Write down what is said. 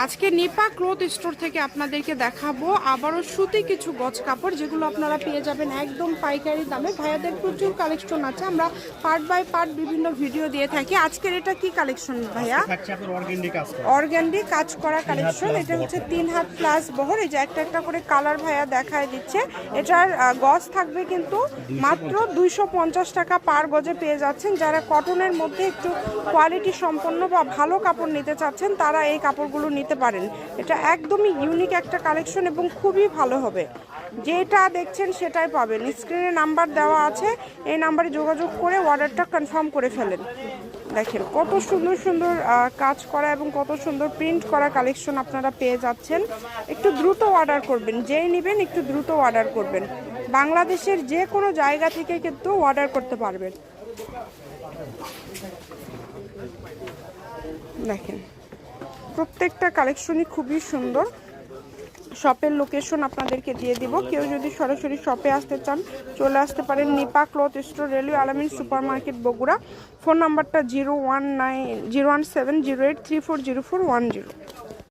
আজকে Nipa cloth store থেকে আপনাদেরকে দেখাবো। আবারও সুতি কিছু গজ কাপড় যেগুলো আপনারা পেয়ে যাবেন একদম পাইকারি দামে। ভাইয়াদের প্রচুর কালেকশন আছে আমরা পার্ট বাই পার্ট বিভিন্ন ভিডিও দিয়ে থাকি। আজকের এটা কি কালেকশন ভাইয়া? অর্গ্যান্ডি কাজ করা। কালেকশন। এটা হচ্ছে তিন হাত প্লাস বহর। এই যে একটা একটা করে কালার ভাইয়া দেখায় দিচ্ছে। এটার গজ থাকবে কিন্তু মাত্র দুইশো পঞ্চাশ টাকা পার গজে পেয়ে যাচ্ছেন। যারা কটনের মধ্যে একটু কোয়ালিটি সম্পন্ন বা ভালো কাপড় নিতে চাচ্ছেন তারা এই কাপড়গুলো নিতে পারেন। এটা একদমই ইউনিক একটা কালেকশন এবং খুবই ভালো হবে। যেটা দেখছেন সেটাই পাবেন। স্ক্রিনে নাম্বার দেওয়া আছে। এই নাম্বারে যোগাযোগ করে অর্ডারটা কনফার্ম করে ফেলেন। দেখেন কত সুন্দর সুন্দর কাজ করা এবং কত সুন্দর প্রিন্ট করা কালেকশন আপনারা পেয়ে যাচ্ছেন। একটু দ্রুত অর্ডার করবেন। যেই নেবেন একটু দ্রুত অর্ডার করবেন। বাংলাদেশের যে কোনো জায়গা থেকে কিন্তু অর্ডার করতে পারবেন। দেখেন। প্রত্যেকটা কালেকশনই খুবই সুন্দর। শপের লোকেশন আপনাদেরকে দিয়ে দিব। কেউ যদি সরাসরি শপে আসতে চান, চলে আসতে পারেন Nipa cloth store, railway Alamin supermarket Bogura. Phone নাম্বারটা zero one nine, zero one seven, zero eight, three four, zero four, one zero.